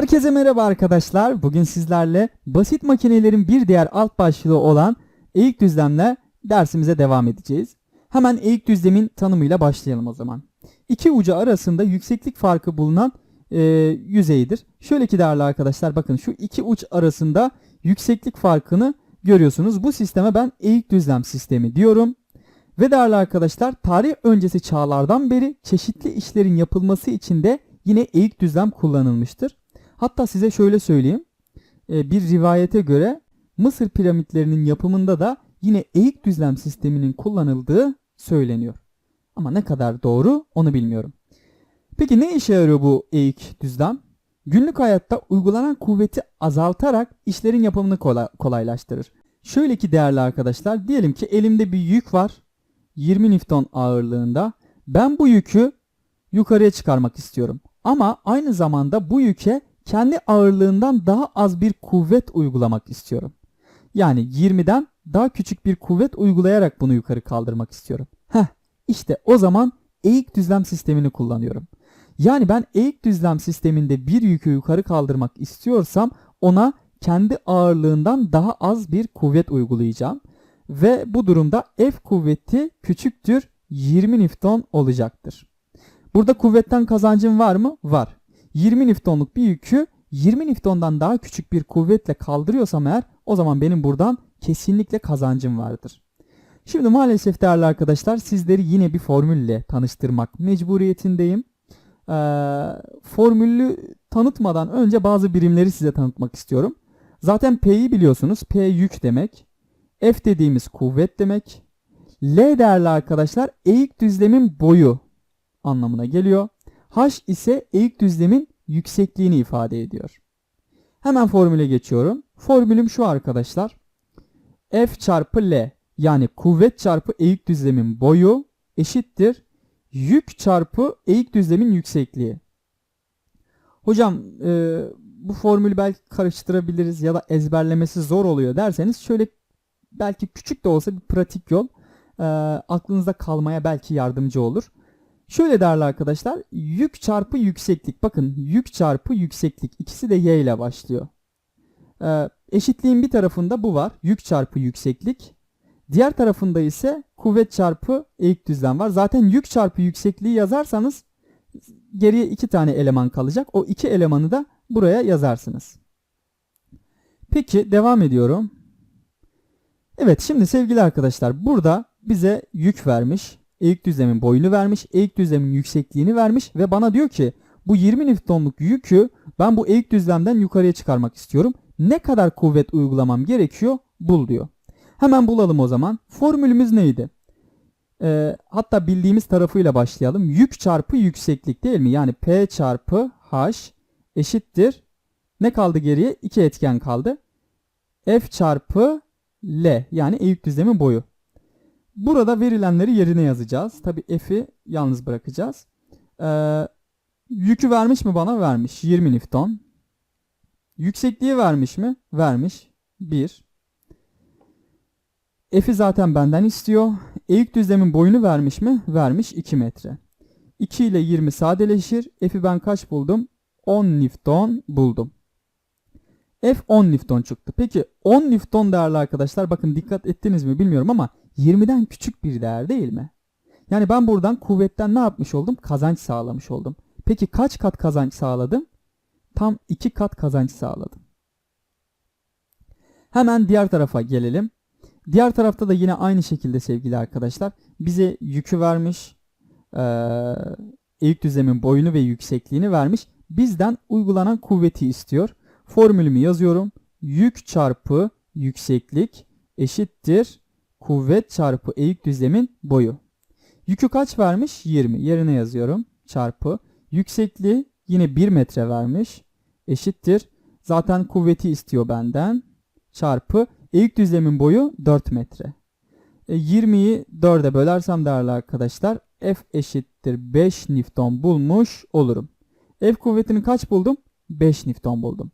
Herkese merhaba arkadaşlar. Bugün sizlerle basit makinelerin bir diğer alt başlığı olan eğik düzlemle dersimize devam edeceğiz. Hemen eğik düzlemin tanımıyla başlayalım o zaman. İki ucu arasında yükseklik farkı bulunan e, yüzeydir. Şöyle ki değerli arkadaşlar bakın şu iki uç arasında yükseklik farkını görüyorsunuz. Bu sisteme ben eğik düzlem sistemi diyorum. Ve değerli arkadaşlar tarih öncesi çağlardan beri çeşitli işlerin yapılması için de yine eğik düzlem kullanılmıştır. Hatta size şöyle söyleyeyim. Ee, Bir rivayete göre Mısır piramitlerinin yapımında da yine eğik düzlem sisteminin kullanıldığı söyleniyor. Ama ne kadar doğru onu bilmiyorum. Peki ne işe yarıyor bu eğik düzlem? Günlük hayatta uygulanan kuvveti azaltarak işlerin yapımını kolay- kolaylaştırır. Şöyle ki değerli arkadaşlar diyelim ki elimde bir yük var. 20 Newton ağırlığında. Ben bu yükü yukarıya çıkarmak istiyorum. Ama aynı zamanda bu yüke kendi ağırlığından daha az bir kuvvet uygulamak istiyorum. Yani 20'den daha küçük bir kuvvet uygulayarak bunu yukarı kaldırmak istiyorum. Heh, işte o zaman eğik düzlem sistemini kullanıyorum. Yani ben eğik düzlem sisteminde bir yükü yukarı kaldırmak istiyorsam ona kendi ağırlığından daha az bir kuvvet uygulayacağım. Ve bu durumda F kuvveti küçüktür 20 Newton olacaktır. Burada kuvvetten kazancım var mı? Var. 20 Newton'luk bir yükü 20 Newton'dan daha küçük bir kuvvetle kaldırıyorsam eğer o zaman benim buradan kesinlikle kazancım vardır. Şimdi maalesef değerli arkadaşlar sizleri yine bir formülle tanıştırmak mecburiyetindeyim. Ee, formülü tanıtmadan önce bazı birimleri size tanıtmak istiyorum. Zaten P'yi biliyorsunuz. P yük demek. F dediğimiz kuvvet demek. L değerli arkadaşlar eğik düzlemin boyu anlamına geliyor. H ise eğik düzlemin yüksekliğini ifade ediyor. Hemen formüle geçiyorum. Formülüm şu arkadaşlar. F çarpı L yani kuvvet çarpı eğik düzlemin boyu eşittir. Yük çarpı eğik düzlemin yüksekliği. Hocam e, bu formülü belki karıştırabiliriz ya da ezberlemesi zor oluyor derseniz şöyle belki küçük de olsa bir pratik yol e, aklınızda kalmaya belki yardımcı olur. Şöyle değerli arkadaşlar yük çarpı yükseklik bakın yük çarpı yükseklik ikisi de y ile başlıyor. Ee, eşitliğin bir tarafında bu var yük çarpı yükseklik. Diğer tarafında ise kuvvet çarpı eğik düzlem var. Zaten yük çarpı yüksekliği yazarsanız geriye iki tane eleman kalacak. O iki elemanı da buraya yazarsınız. Peki devam ediyorum. Evet şimdi sevgili arkadaşlar burada bize yük vermiş eğik düzlemin boyunu vermiş, eğik düzlemin yüksekliğini vermiş ve bana diyor ki bu 20 Newton'luk yükü ben bu eğik düzlemden yukarıya çıkarmak istiyorum. Ne kadar kuvvet uygulamam gerekiyor? Bul diyor. Hemen bulalım o zaman. Formülümüz neydi? Ee, hatta bildiğimiz tarafıyla başlayalım. Yük çarpı yükseklik değil mi? Yani P çarpı H eşittir. Ne kaldı geriye? İki etken kaldı. F çarpı L yani eğik düzlemin boyu. Burada verilenleri yerine yazacağız. Tabi F'i yalnız bırakacağız. Ee, yükü vermiş mi bana? Vermiş. 20 Newton. Yüksekliği vermiş mi? Vermiş. 1. F'i zaten benden istiyor. Eğik düzlemin boyunu vermiş mi? Vermiş 2 metre. 2 ile 20 sadeleşir. F'i ben kaç buldum? 10 Newton buldum. F 10 Newton çıktı. Peki 10 Newton değerli arkadaşlar bakın dikkat ettiniz mi bilmiyorum ama 20'den küçük bir değer değil mi? Yani ben buradan kuvvetten ne yapmış oldum? Kazanç sağlamış oldum. Peki kaç kat kazanç sağladım? Tam 2 kat kazanç sağladım. Hemen diğer tarafa gelelim. Diğer tarafta da yine aynı şekilde sevgili arkadaşlar. Bize yükü vermiş. Ee, eğik düzlemin boyunu ve yüksekliğini vermiş. Bizden uygulanan kuvveti istiyor. Formülümü yazıyorum. Yük çarpı yükseklik eşittir kuvvet çarpı eğik düzlemin boyu. Yükü kaç vermiş? 20. Yerine yazıyorum. Çarpı. Yüksekliği yine 1 metre vermiş. Eşittir. Zaten kuvveti istiyor benden. Çarpı. Eğik düzlemin boyu 4 metre. E, 20'yi 4'e bölersem değerli arkadaşlar F eşittir 5 Newton bulmuş olurum. F kuvvetini kaç buldum? 5 Newton buldum.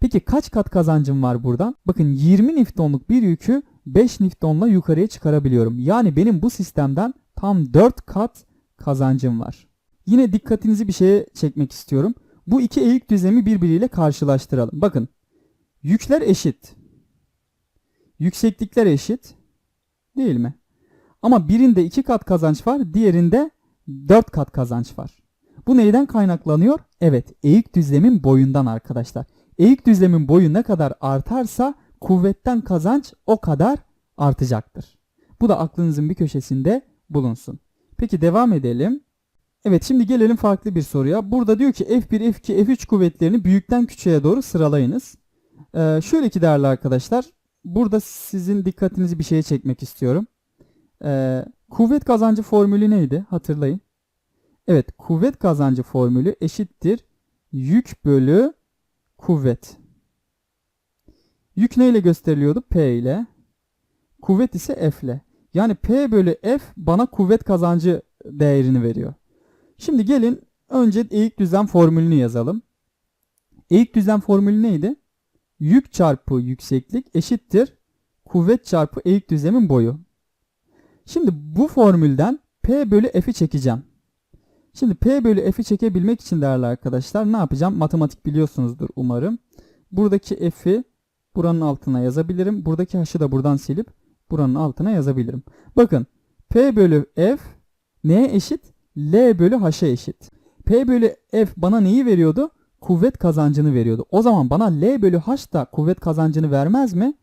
Peki kaç kat kazancım var buradan? Bakın 20 Newton'luk bir yükü 5 Newton'la yukarıya çıkarabiliyorum. Yani benim bu sistemden tam 4 kat kazancım var. Yine dikkatinizi bir şeye çekmek istiyorum. Bu iki eğik düzlemi birbiriyle karşılaştıralım. Bakın yükler eşit. Yükseklikler eşit. Değil mi? Ama birinde iki kat kazanç var, diğerinde dört kat kazanç var. Bu neyden kaynaklanıyor? Evet, eğik düzlemin boyundan arkadaşlar. Eğik düzlemin boyu ne kadar artarsa kuvvetten kazanç o kadar artacaktır. Bu da aklınızın bir köşesinde bulunsun. Peki devam edelim. Evet şimdi gelelim farklı bir soruya. Burada diyor ki F1, F2, F3 kuvvetlerini büyükten küçüğe doğru sıralayınız. Ee, şöyle ki değerli arkadaşlar. Burada sizin dikkatinizi bir şeye çekmek istiyorum. Ee, kuvvet kazancı formülü neydi? Hatırlayın. Evet kuvvet kazancı formülü eşittir. Yük bölü kuvvet. Yük neyle gösteriliyordu? P ile. Kuvvet ise F ile. Yani P bölü F bana kuvvet kazancı değerini veriyor. Şimdi gelin önce eğik düzlem formülünü yazalım. Eğik düzlem formülü neydi? Yük çarpı yükseklik eşittir kuvvet çarpı eğik düzlemin boyu. Şimdi bu formülden P bölü F'i çekeceğim. Şimdi P bölü F'i çekebilmek için değerli arkadaşlar ne yapacağım? Matematik biliyorsunuzdur umarım. Buradaki F'i buranın altına yazabilirim. Buradaki H'ı da buradan silip buranın altına yazabilirim. Bakın P bölü F neye eşit? L bölü H'a eşit. P bölü F bana neyi veriyordu? Kuvvet kazancını veriyordu. O zaman bana L bölü H da kuvvet kazancını vermez mi?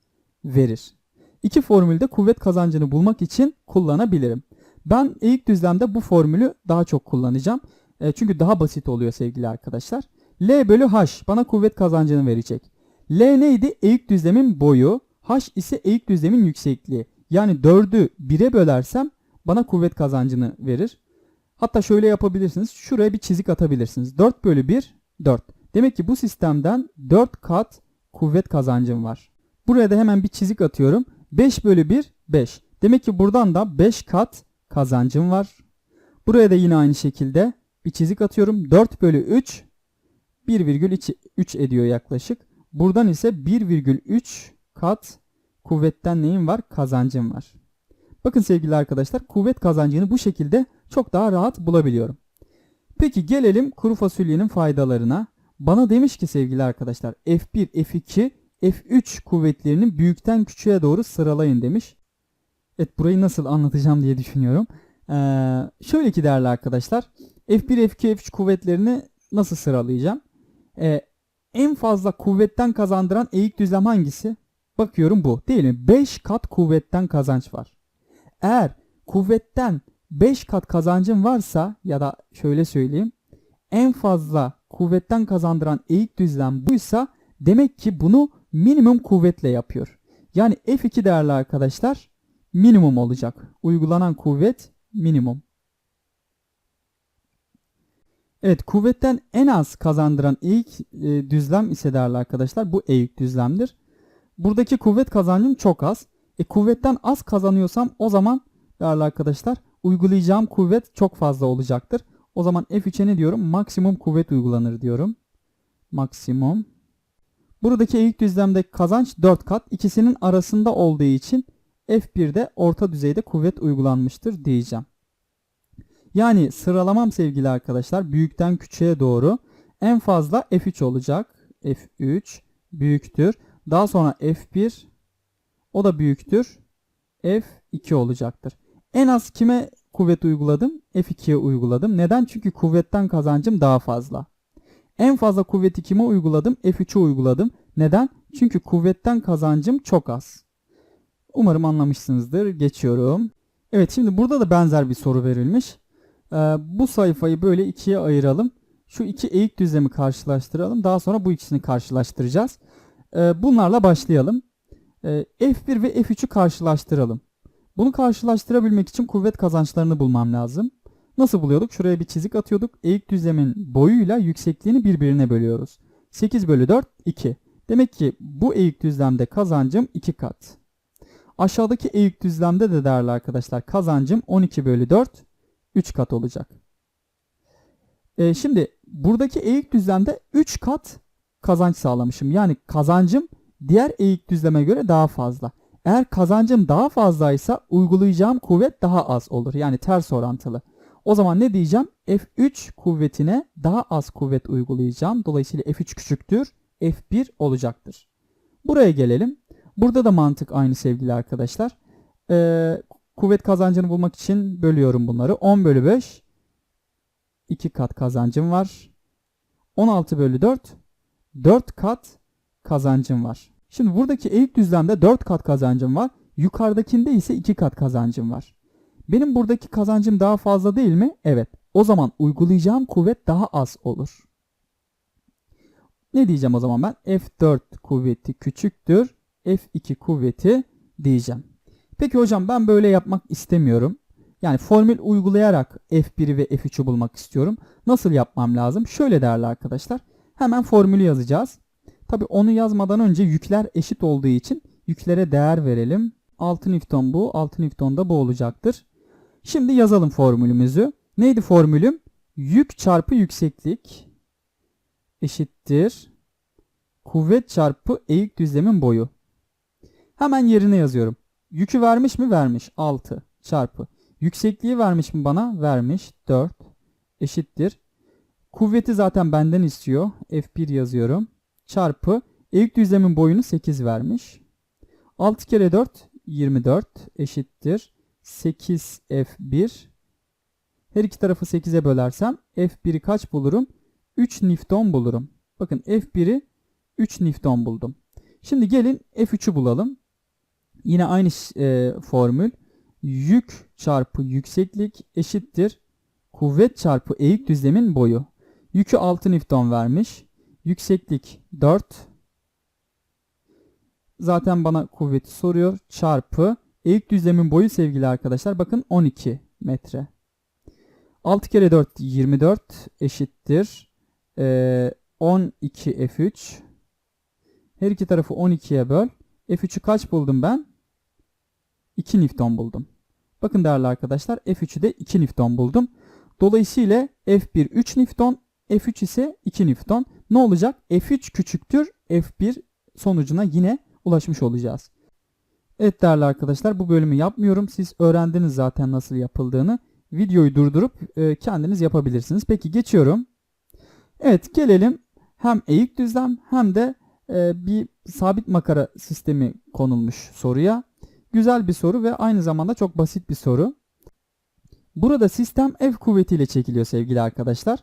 Verir. İki formülde kuvvet kazancını bulmak için kullanabilirim. Ben eğik düzlemde bu formülü daha çok kullanacağım. E, çünkü daha basit oluyor sevgili arkadaşlar. L bölü H bana kuvvet kazancını verecek. L neydi? Eğik düzlemin boyu. H ise eğik düzlemin yüksekliği. Yani 4'ü 1'e bölersem bana kuvvet kazancını verir. Hatta şöyle yapabilirsiniz. Şuraya bir çizik atabilirsiniz. 4 bölü 1 4. Demek ki bu sistemden 4 kat kuvvet kazancım var. Buraya da hemen bir çizik atıyorum. 5 bölü 1 5. Demek ki buradan da 5 kat kazancım var. Buraya da yine aynı şekilde bir çizik atıyorum. 4 bölü 3 1,3 ediyor yaklaşık. Buradan ise 1,3 kat kuvvetten neyim var? Kazancım var. Bakın sevgili arkadaşlar kuvvet kazancını bu şekilde çok daha rahat bulabiliyorum. Peki gelelim kuru fasulyenin faydalarına. Bana demiş ki sevgili arkadaşlar F1, F2, F3 kuvvetlerini büyükten küçüğe doğru sıralayın demiş. Evet burayı nasıl anlatacağım diye düşünüyorum. Ee, şöyle ki değerli arkadaşlar F1, F2, F3 kuvvetlerini nasıl sıralayacağım? Ee, en fazla kuvvetten kazandıran eğik düzlem hangisi? Bakıyorum bu değil mi? 5 kat kuvvetten kazanç var. Eğer kuvvetten 5 kat kazancın varsa ya da şöyle söyleyeyim. En fazla kuvvetten kazandıran eğik düzlem buysa demek ki bunu minimum kuvvetle yapıyor. Yani F2 değerli arkadaşlar minimum olacak. Uygulanan kuvvet minimum. Evet kuvvetten en az kazandıran eğik e, düzlem ise değerli arkadaşlar bu eğik düzlemdir. Buradaki kuvvet kazancım çok az. E kuvvetten az kazanıyorsam o zaman değerli arkadaşlar uygulayacağım kuvvet çok fazla olacaktır. O zaman F3'e ne diyorum? Maksimum kuvvet uygulanır diyorum. Maksimum. Buradaki eğik düzlemdeki kazanç 4 kat. İkisinin arasında olduğu için F1'de orta düzeyde kuvvet uygulanmıştır diyeceğim. Yani sıralamam sevgili arkadaşlar büyükten küçüğe doğru en fazla F3 olacak. F3 büyüktür. Daha sonra F1 o da büyüktür. F2 olacaktır. En az kime kuvvet uyguladım? F2'ye uyguladım. Neden? Çünkü kuvvetten kazancım daha fazla. En fazla kuvveti kime uyguladım? F3'e uyguladım. Neden? Çünkü kuvvetten kazancım çok az. Umarım anlamışsınızdır. Geçiyorum. Evet şimdi burada da benzer bir soru verilmiş. Ee, bu sayfayı böyle ikiye ayıralım. Şu iki eğik düzlemi karşılaştıralım. Daha sonra bu ikisini karşılaştıracağız. Ee, bunlarla başlayalım. Ee, F1 ve F3'ü karşılaştıralım. Bunu karşılaştırabilmek için kuvvet kazançlarını bulmam lazım. Nasıl buluyorduk? Şuraya bir çizik atıyorduk. Eğik düzlemin boyuyla yüksekliğini birbirine bölüyoruz. 8 bölü 4 2. Demek ki bu eğik düzlemde kazancım 2 kat. Aşağıdaki eğik düzlemde de değerli arkadaşlar kazancım 12 bölü 4 3 kat olacak. E şimdi buradaki eğik düzlemde 3 kat kazanç sağlamışım. Yani kazancım diğer eğik düzleme göre daha fazla. Eğer kazancım daha fazlaysa uygulayacağım kuvvet daha az olur. Yani ters orantılı. O zaman ne diyeceğim? F3 kuvvetine daha az kuvvet uygulayacağım. Dolayısıyla F3 küçüktür. F1 olacaktır. Buraya gelelim. Burada da mantık aynı sevgili arkadaşlar. Ee, kuvvet kazancını bulmak için bölüyorum bunları. 10 bölü 5 2 kat kazancım var. 16 bölü 4 4 kat kazancım var. Şimdi buradaki eğik düzlemde 4 kat kazancım var. Yukarıdakinde ise 2 kat kazancım var. Benim buradaki kazancım daha fazla değil mi? Evet. O zaman uygulayacağım kuvvet daha az olur. Ne diyeceğim o zaman ben? F4 kuvveti küçüktür. F2 kuvveti diyeceğim. Peki hocam ben böyle yapmak istemiyorum. Yani formül uygulayarak F1'i ve F3'ü bulmak istiyorum. Nasıl yapmam lazım? Şöyle değerli arkadaşlar. Hemen formülü yazacağız. Tabi onu yazmadan önce yükler eşit olduğu için yüklere değer verelim. 6 Newton bu, 6 Newton da bu olacaktır. Şimdi yazalım formülümüzü. Neydi formülüm? Yük çarpı yükseklik eşittir. Kuvvet çarpı eğik düzlemin boyu. Hemen yerine yazıyorum. Yükü vermiş mi? Vermiş. 6 çarpı. Yüksekliği vermiş mi bana? Vermiş. 4 eşittir. Kuvveti zaten benden istiyor. F1 yazıyorum. Çarpı eğik düzlemin boyunu 8 vermiş. 6 kere 4 24 eşittir. 8 F1. Her iki tarafı 8'e bölersem F1'i kaç bulurum? 3 Newton bulurum. Bakın F1'i 3 Newton buldum. Şimdi gelin F3'ü bulalım. Yine aynı e, formül. Yük çarpı yükseklik eşittir. Kuvvet çarpı eğik düzlemin boyu. Yükü 6 Newton vermiş. Yükseklik 4. Zaten bana kuvveti soruyor. Çarpı eğik düzlemin boyu sevgili arkadaşlar. Bakın 12 metre. 6 kere 4 24 eşittir. Ee, 12 F3. Her iki tarafı 12'ye böl. F3'ü kaç buldum ben? 2 Newton buldum. Bakın değerli arkadaşlar F3'ü de 2 Newton buldum. Dolayısıyla F1 3 Newton, F3 ise 2 Newton. Ne olacak? F3 küçüktür F1 sonucuna yine ulaşmış olacağız. Evet değerli arkadaşlar bu bölümü yapmıyorum. Siz öğrendiniz zaten nasıl yapıldığını. Videoyu durdurup e, kendiniz yapabilirsiniz. Peki geçiyorum. Evet gelelim hem eğik düzlem hem de e, bir sabit makara sistemi konulmuş soruya. Güzel bir soru ve aynı zamanda çok basit bir soru. Burada sistem F kuvvetiyle çekiliyor sevgili arkadaşlar.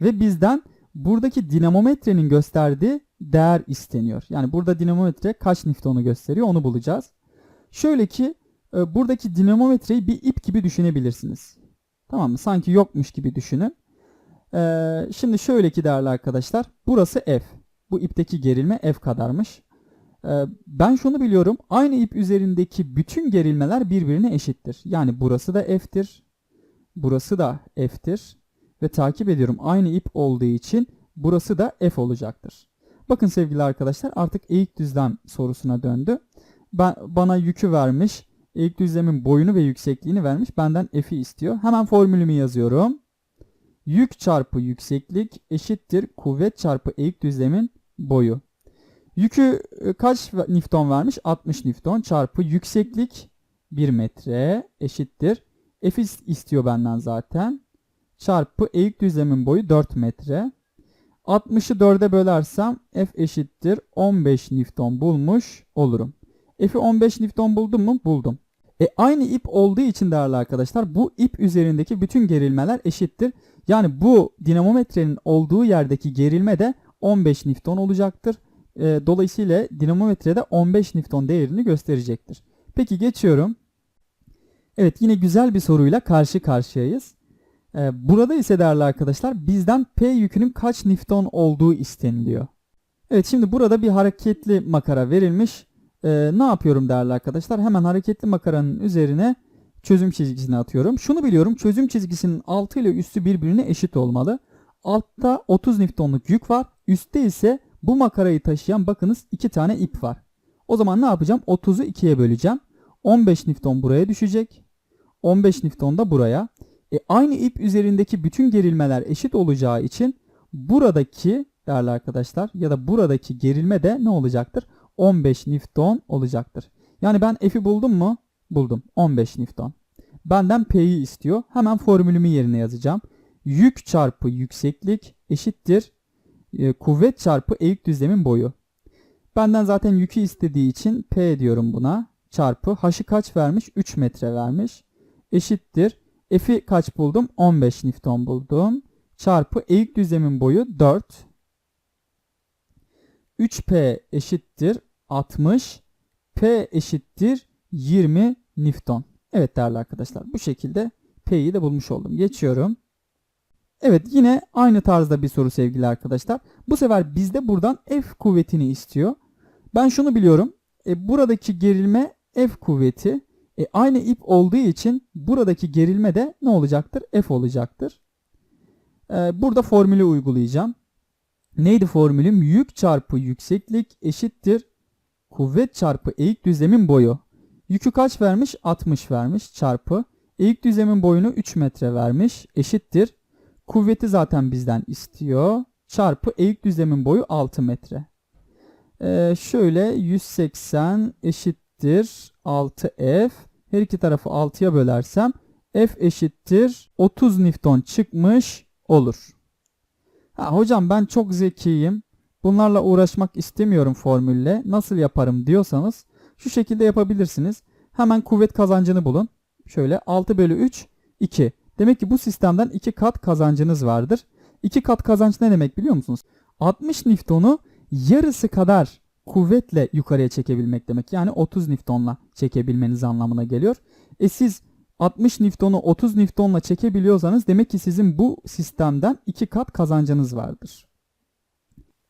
Ve bizden buradaki dinamometrenin gösterdiği değer isteniyor. Yani burada dinamometre kaç Newton'u gösteriyor onu bulacağız. Şöyle ki e, buradaki dinamometreyi bir ip gibi düşünebilirsiniz. Tamam mı? Sanki yokmuş gibi düşünün. E, şimdi şöyle ki değerli arkadaşlar. Burası F. Bu ipteki gerilme F kadarmış. E, ben şunu biliyorum. Aynı ip üzerindeki bütün gerilmeler birbirine eşittir. Yani burası da F'tir. Burası da F'tir. Ve takip ediyorum. Aynı ip olduğu için burası da F olacaktır. Bakın sevgili arkadaşlar artık eğik düzlem sorusuna döndü. Ben, bana yükü vermiş. Eğik düzlemin boyunu ve yüksekliğini vermiş. Benden F'i istiyor. Hemen formülümü yazıyorum. Yük çarpı yükseklik eşittir kuvvet çarpı eğik düzlemin boyu. Yükü e, kaç Newton vermiş? 60 Newton çarpı yükseklik 1 metre eşittir. F istiyor benden zaten. Çarpı eğik düzlemin boyu 4 metre. 60'ı 4'e bölersem F eşittir 15 Newton bulmuş olurum. F'i 15 Newton buldum mu? Buldum. E aynı ip olduğu için değerli arkadaşlar bu ip üzerindeki bütün gerilmeler eşittir. Yani bu dinamometrenin olduğu yerdeki gerilme de 15 Newton olacaktır. E, dolayısıyla dinamometrede 15 Newton değerini gösterecektir. Peki geçiyorum. Evet yine güzel bir soruyla karşı karşıyayız. E, burada ise değerli arkadaşlar bizden P yükünün kaç Newton olduğu isteniliyor. Evet şimdi burada bir hareketli makara verilmiş. Ee, ne yapıyorum değerli arkadaşlar? Hemen hareketli makaranın üzerine çözüm çizgisini atıyorum. Şunu biliyorum çözüm çizgisinin altı ile üstü birbirine eşit olmalı. Altta 30 Newton'luk yük var. Üstte ise bu makarayı taşıyan bakınız iki tane ip var. O zaman ne yapacağım? 30'u 2'ye böleceğim. 15 Newton buraya düşecek. 15 Newton da buraya. E, aynı ip üzerindeki bütün gerilmeler eşit olacağı için buradaki değerli arkadaşlar ya da buradaki gerilme de ne olacaktır? 15 Newton olacaktır. Yani ben F'i buldum mu? Buldum. 15 Newton. Benden P'yi istiyor. Hemen formülümü yerine yazacağım. Yük çarpı yükseklik eşittir e, kuvvet çarpı eğik düzlemin boyu. Benden zaten yükü istediği için P diyorum buna. Çarpı H'ı kaç vermiş? 3 metre vermiş. Eşittir. F'i kaç buldum? 15 Newton buldum. Çarpı eğik düzlemin boyu 4. 3P eşittir 60. P eşittir 20 Newton. Evet değerli arkadaşlar bu şekilde P'yi de bulmuş oldum. Geçiyorum. Evet yine aynı tarzda bir soru sevgili arkadaşlar. Bu sefer bizde buradan F kuvvetini istiyor. Ben şunu biliyorum. E, buradaki gerilme F kuvveti. E, aynı ip olduğu için buradaki gerilme de ne olacaktır? F olacaktır. E, burada formülü uygulayacağım. Neydi formülüm? Yük çarpı yükseklik eşittir. Kuvvet çarpı eğik düzlemin boyu. Yükü kaç vermiş? 60 vermiş çarpı. Eğik düzlemin boyunu 3 metre vermiş eşittir. Kuvveti zaten bizden istiyor. Çarpı eğik düzlemin boyu 6 metre. Ee, şöyle 180 eşittir 6F. Her iki tarafı 6'ya bölersem F eşittir 30 Newton çıkmış olur. Ha, hocam ben çok zekiyim. Bunlarla uğraşmak istemiyorum formülle. Nasıl yaparım diyorsanız şu şekilde yapabilirsiniz. Hemen kuvvet kazancını bulun. Şöyle 6 bölü 3 2. Demek ki bu sistemden 2 kat kazancınız vardır. 2 kat kazanç ne demek biliyor musunuz? 60 Newton'u yarısı kadar kuvvetle yukarıya çekebilmek demek. Yani 30 Newton'la çekebilmeniz anlamına geliyor. E siz 60 Newton'u 30 Newton'la çekebiliyorsanız demek ki sizin bu sistemden 2 kat kazancınız vardır.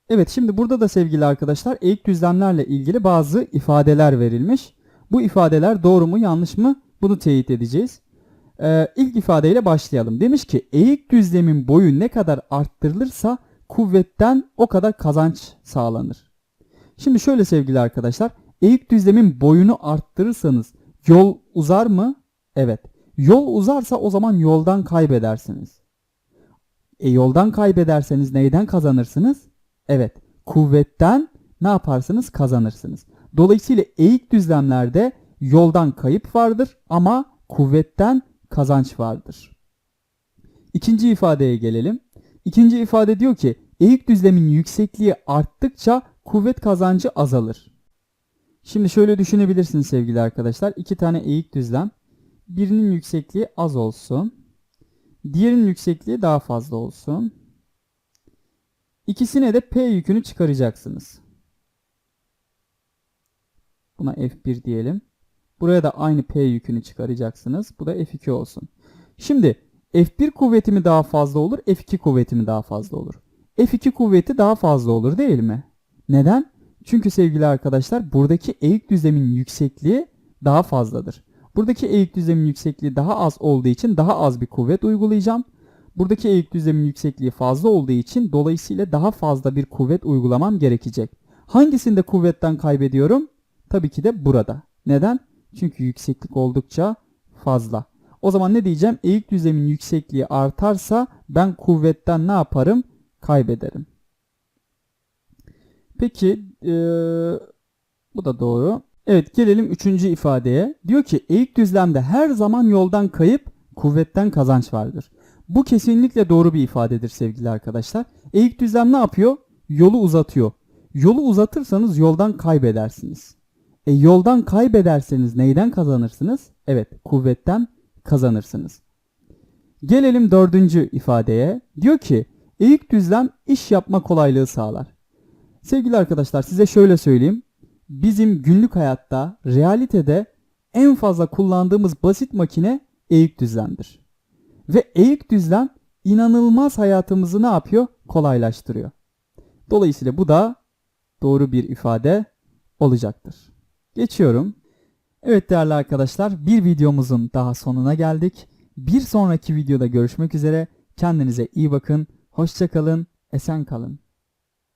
Evet şimdi burada da sevgili arkadaşlar eğik düzlemlerle ilgili bazı ifadeler verilmiş. Bu ifadeler doğru mu yanlış mı bunu teyit edeceğiz. Ee, ilk ifadeyle başlayalım. Demiş ki eğik düzlemin boyu ne kadar arttırılırsa kuvvetten o kadar kazanç sağlanır. Şimdi şöyle sevgili arkadaşlar eğik düzlemin boyunu arttırırsanız yol uzar mı? Evet. Yol uzarsa o zaman yoldan kaybedersiniz. E yoldan kaybederseniz neyden kazanırsınız? Evet. Kuvvetten ne yaparsınız? Kazanırsınız. Dolayısıyla eğik düzlemlerde yoldan kayıp vardır ama kuvvetten kazanç vardır. İkinci ifadeye gelelim. İkinci ifade diyor ki eğik düzlemin yüksekliği arttıkça kuvvet kazancı azalır. Şimdi şöyle düşünebilirsiniz sevgili arkadaşlar. İki tane eğik düzlem. Birinin yüksekliği az olsun. Diğerinin yüksekliği daha fazla olsun. İkisine de P yükünü çıkaracaksınız. Buna F1 diyelim. Buraya da aynı P yükünü çıkaracaksınız. Bu da F2 olsun. Şimdi F1 kuvveti mi daha fazla olur, F2 kuvveti mi daha fazla olur? F2 kuvveti daha fazla olur değil mi? Neden? Çünkü sevgili arkadaşlar buradaki eğik düzlemin yüksekliği daha fazladır. Buradaki eğik düzlemin yüksekliği daha az olduğu için daha az bir kuvvet uygulayacağım. Buradaki eğik düzlemin yüksekliği fazla olduğu için dolayısıyla daha fazla bir kuvvet uygulamam gerekecek. Hangisinde kuvvetten kaybediyorum? Tabii ki de burada. Neden? Çünkü yükseklik oldukça fazla. O zaman ne diyeceğim? Eğik düzlemin yüksekliği artarsa ben kuvvetten ne yaparım? Kaybederim. Peki ee, bu da doğru. Evet gelelim üçüncü ifadeye. Diyor ki eğik düzlemde her zaman yoldan kayıp kuvvetten kazanç vardır. Bu kesinlikle doğru bir ifadedir sevgili arkadaşlar. Eğik düzlem ne yapıyor? Yolu uzatıyor. Yolu uzatırsanız yoldan kaybedersiniz. E yoldan kaybederseniz neyden kazanırsınız? Evet kuvvetten kazanırsınız. Gelelim dördüncü ifadeye. Diyor ki eğik düzlem iş yapma kolaylığı sağlar. Sevgili arkadaşlar size şöyle söyleyeyim. Bizim günlük hayatta, realitede en fazla kullandığımız basit makine eğik düzlemdir. Ve eğik düzlem inanılmaz hayatımızı ne yapıyor? Kolaylaştırıyor. Dolayısıyla bu da doğru bir ifade olacaktır. Geçiyorum. Evet değerli arkadaşlar bir videomuzun daha sonuna geldik. Bir sonraki videoda görüşmek üzere. Kendinize iyi bakın. Hoşçakalın. Esen kalın.